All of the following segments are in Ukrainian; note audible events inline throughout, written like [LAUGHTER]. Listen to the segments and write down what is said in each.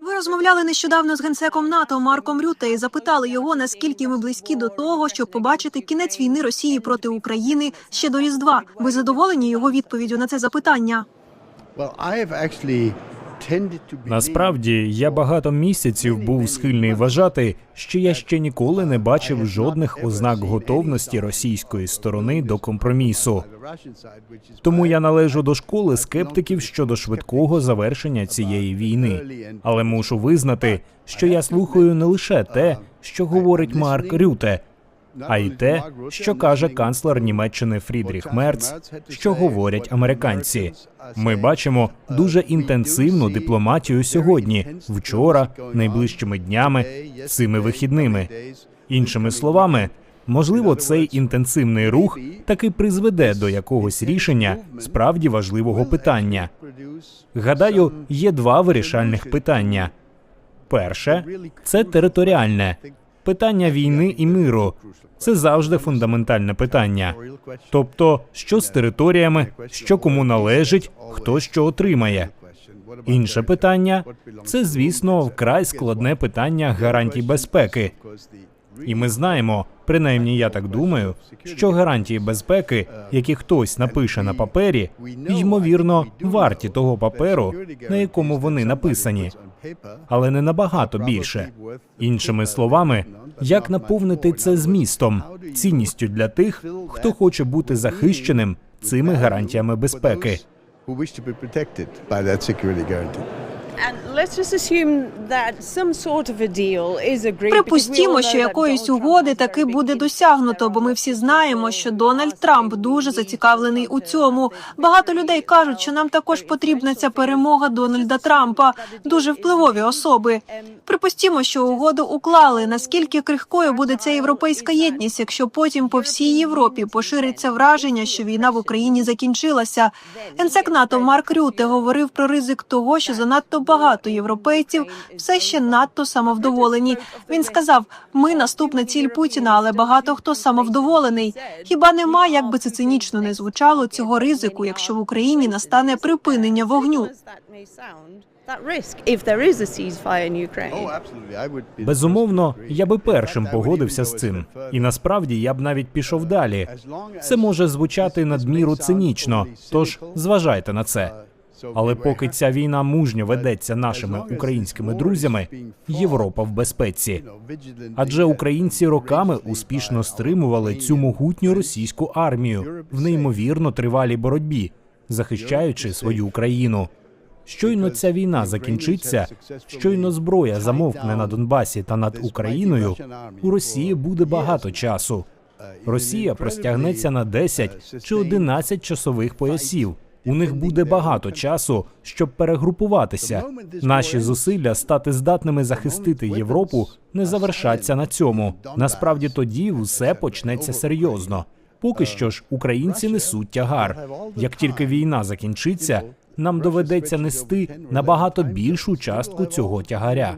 Ви розмовляли нещодавно з генсеком НАТО Марком Рюте і запитали його, наскільки ми близькі до того, щоб побачити кінець війни Росії проти України ще до Різдва. Ви задоволені його відповіддю на це запитання? Well, I have actually Насправді я багато місяців був схильний вважати, що я ще ніколи не бачив жодних ознак готовності російської сторони до компромісу. Тому я належу до школи скептиків щодо швидкого завершення цієї війни. Але мушу визнати, що я слухаю не лише те, що говорить Марк Рюте, а й те, що каже канцлер Німеччини Фрідріх Мерц, що говорять американці. Ми бачимо дуже інтенсивну дипломатію сьогодні, вчора, найближчими днями, цими вихідними. Іншими словами, можливо, цей інтенсивний рух таки призведе до якогось рішення справді важливого питання. Гадаю, є два вирішальних питання. Перше це територіальне питання війни і миру. Це завжди фундаментальне питання. Тобто, що з територіями, що кому належить, хто що отримає. Інше питання це, звісно, вкрай складне питання гарантій безпеки. І ми знаємо, принаймні я так думаю, що гарантії безпеки, які хтось напише на папері, ймовірно, варті того паперу, на якому вони написані, але не набагато більше. Іншими словами, як наповнити це змістом, цінністю для тих, хто хоче бути захищеним цими гарантіями безпеки. who wish to be protected by that security guarantee. Припустімо, що якоїсь угоди таки буде досягнуто, бо ми всі знаємо, що Дональд Трамп дуже зацікавлений у цьому. Багато людей кажуть, що нам також потрібна ця перемога Дональда Трампа, дуже впливові особи. Припустімо, що угоду уклали. Наскільки крихкою буде ця європейська єдність, якщо потім по всій Європі пошириться враження, що війна в Україні закінчилася? Генсек НАТО Марк Рюте говорив про ризик того, що занадто багато європейців все ще надто самовдоволені. Він сказав: ми наступна ціль Путіна, але багато хто самовдоволений. Хіба нема, як би це цинічно не звучало, цього ризику, якщо в Україні настане припинення вогню? Безумовно, я би першим погодився з цим, і насправді я б навіть пішов далі. Це може звучати надміру цинічно, тож зважайте на це. Але поки ця війна мужньо ведеться нашими українськими друзями, Європа в безпеці. Адже українці роками успішно стримували цю могутню російську армію в неймовірно тривалій боротьбі, захищаючи свою Україну. Щойно ця війна закінчиться, щойно зброя замовкне на Донбасі та над Україною. У Росії буде багато часу. Росія простягнеться на 10 чи 11 часових поясів. У них буде багато часу, щоб перегрупуватися. Наші зусилля стати здатними захистити Європу не завершаться на цьому. Насправді тоді все почнеться серйозно. Поки що ж українці несуть тягар. Як тільки війна закінчиться, нам доведеться нести набагато більшу частку цього тягаря.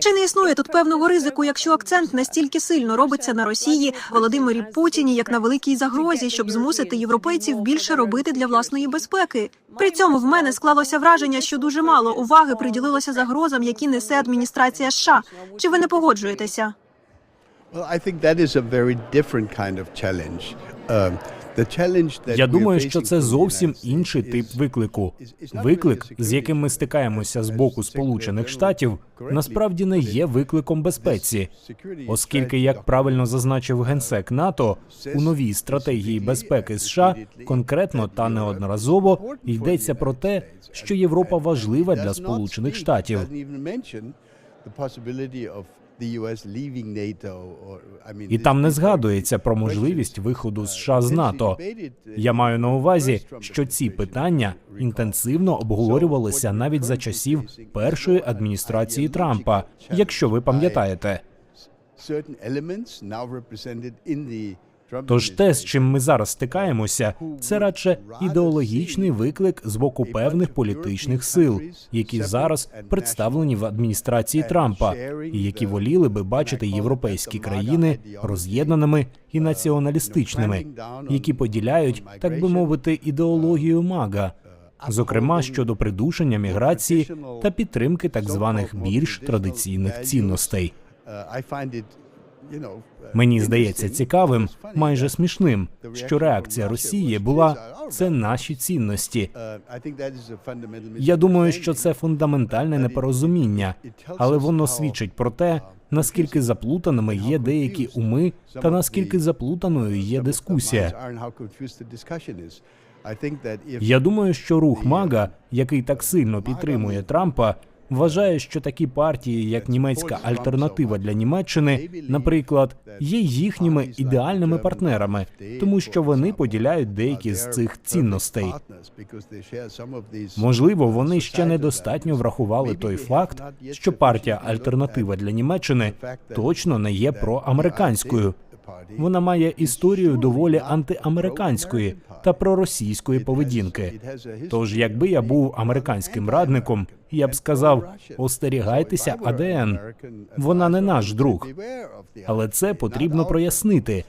Чи не існує тут певного ризику, якщо акцент настільки сильно робиться на Росії, Володимирі Путіні, як на великій загрозі, щоб змусити європейців більше робити для власної безпеки? При цьому в мене склалося враження, що дуже мало уваги приділилося загрозам, які несе адміністрація США. Чи ви не погоджуєтеся? Well, I think that is a very different kind of challenge. That Я думаю, що це зовсім інший тип виклику. Виклик, з яким ми стикаємося з боку Сполучених Штатів, насправді не є викликом безпеці, оскільки, як правильно зазначив генсек НАТО, у новій стратегії безпеки США конкретно та неодноразово йдеться про те, що Європа важлива для Сполучених Штатів. І там не згадується про можливість виходу США з НАТО. Я маю на увазі, що ці питання інтенсивно обговорювалися навіть за часів першої адміністрації Трампа, якщо ви пам'ятаєте. Тож те, з чим ми зараз стикаємося, це радше ідеологічний виклик з боку певних політичних сил, які зараз представлені в адміністрації Трампа, і які воліли би бачити європейські країни роз'єднаними і націоналістичними, які поділяють, так би мовити, ідеологію мага. зокрема щодо придушення міграції та підтримки так званих більш традиційних цінностей. Мені здається цікавим, майже смішним, що реакція Росії була це наші цінності. Я думаю, що це фундаментальне непорозуміння, але воно свідчить про те, наскільки заплутаними є деякі уми, та наскільки заплутаною є дискусія. Я думаю, що рух Мага, який так сильно підтримує Трампа, вважає, що такі партії, як німецька альтернатива для Німеччини, наприклад, є їхніми ідеальними партнерами, тому що вони поділяють деякі з цих цінностей. Можливо, вони ще недостатньо врахували той факт, що партія альтернатива для Німеччини точно не є проамериканською. Вона має історію доволі антиамериканської та проросійської поведінки. Тож, якби я був американським радником, я б сказав: остерігайтеся АДН. Вона не наш друг. Але це потрібно прояснити.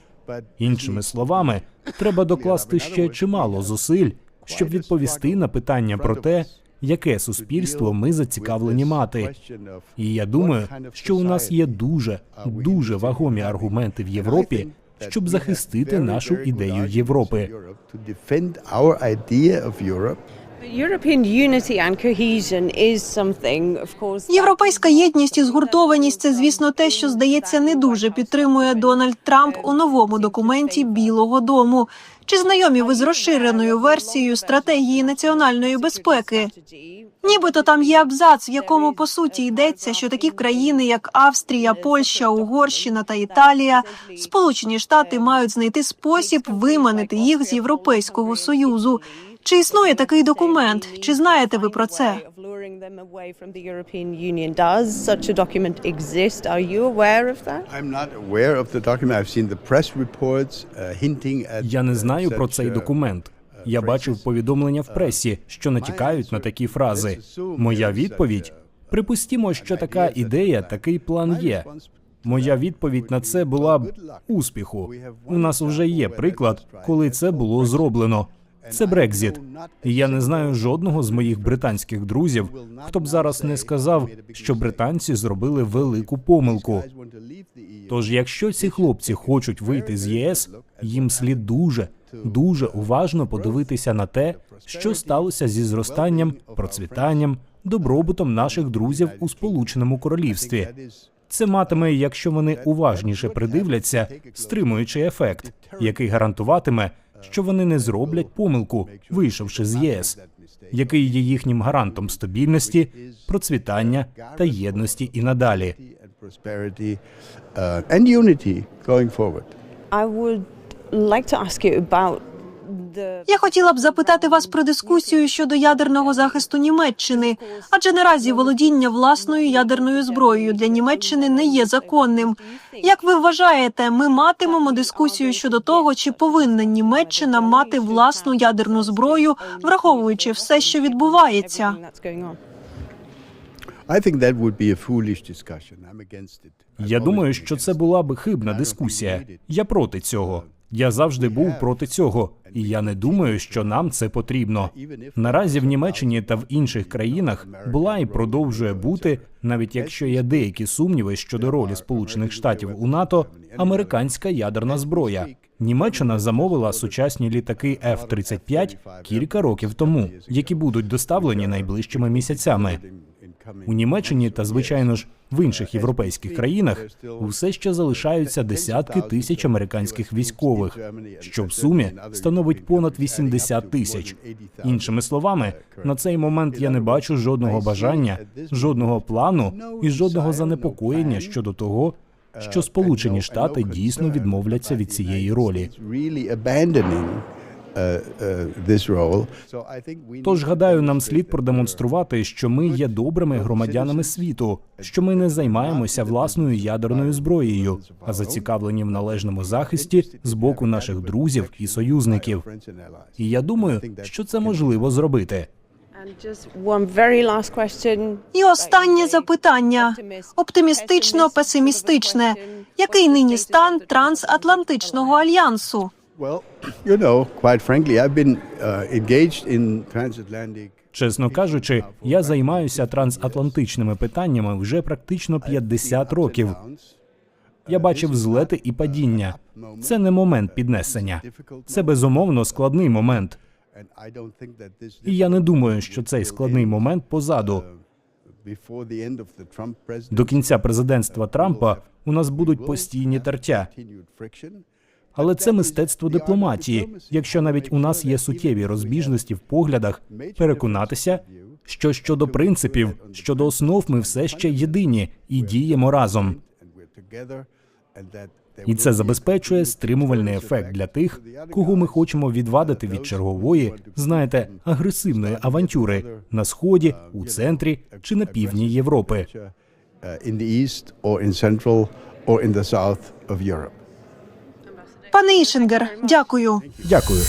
Іншими словами, треба докласти ще чимало зусиль, щоб відповісти на питання про те, яке суспільство ми зацікавлені мати. І я думаю, що у нас є дуже дуже вагомі аргументи в Європі, щоб захистити нашу ідею Європи. Європейська єдність і згуртованість це, звісно, те, що здається не дуже підтримує Дональд Трамп у новому документі Білого Дому. Чи знайомі ви з розширеною версією стратегії національної безпеки? Нібито там є абзац, в якому по суті йдеться, що такі країни, як Австрія, Польща, Угорщина та Італія, Сполучені Штати мають знайти спосіб виманити їх з Європейського союзу. Чи існує такий документ? Чи знаєте ви про це? Uh, Я не знаю про цей uh, документ. Я бачив повідомлення в пресі, що натякають на такі фрази. Моя відповідь: припустімо, що така ідея, такий план є. Моя відповідь на це була б успіху. У нас вже є приклад, коли це було зроблено. Це Брекзіт. Я не знаю жодного з моїх британських друзів, хто б зараз не сказав, що британці зробили велику помилку. Тож, якщо ці хлопці хочуть вийти з ЄС, їм слід дуже, дуже уважно подивитися на те, що сталося зі зростанням, процвітанням, добробутом наших друзів у Сполученому Королівстві. Це матиме, якщо вони уважніше придивляться, стримуючий ефект, який гарантуватиме, що вони не зроблять помилку, вийшовши з ЄС, який є їхнім гарантом стабільності, процвітання та єдності і надалі. I would like to ask you about Я хотіла б запитати вас про дискусію щодо ядерного захисту Німеччини, адже наразі володіння власною ядерною зброєю для Німеччини не є законним. Як ви вважаєте, ми матимемо дискусію щодо того, чи повинна Німеччина мати власну ядерну зброю, враховуючи все, що відбувається? Я думаю, що це була би хибна дискусія. Я проти цього. Я завжди був проти цього, і я не думаю, що нам це потрібно. Наразі в Німеччині та в інших країнах була і продовжує бути, навіть якщо є деякі сумніви щодо ролі Сполучених Штатів у НАТО, американська ядерна зброя. Німеччина замовила сучасні літаки F-35 кілька років тому, які будуть доставлені найближчими місяцями. У Німеччині та звичайно ж в інших європейських країнах усе ще залишаються десятки тисяч американських військових, що в сумі становить понад 80 тисяч. Іншими словами, на цей момент я не бачу жодного бажання, жодного плану і жодного занепокоєння щодо того, що Сполучені Штати дійсно відмовляться від цієї ролі. Uh, uh, think we Тож гадаю, нам слід продемонструвати, що ми є добрими громадянами світу, що ми не займаємося власною ядерною зброєю, а зацікавлені в належному захисті з боку наших друзів і союзників. І я думаю, що це можливо зробити. І останнє запитання оптимістично песимістичне. Який нині стан трансатлантичного альянсу? Well, [CLEARS THROAT] you know, quite frankly, I've been uh, engaged in transatlantic. Чесно кажучи, я займаюся трансатлантичними питаннями вже практично 50 років. Я бачив злети і падіння. Це не момент піднесення. Це безумовно складний момент. І я не думаю, що цей складний момент позаду. До кінця президентства Трампа у нас будуть постійні тертя. Але це мистецтво дипломатії. Якщо навіть у нас є суттєві розбіжності в поглядах, переконатися, що щодо принципів, щодо основ ми все ще єдині і діємо разом. І це забезпечує стримувальний ефект для тих, кого ми хочемо відвадити від чергової, знаєте, агресивної авантюри на сході, у центрі чи на півдні Європи. in the east or in central or in the south of Europe. Пане Ішингер, дякую. Дякую.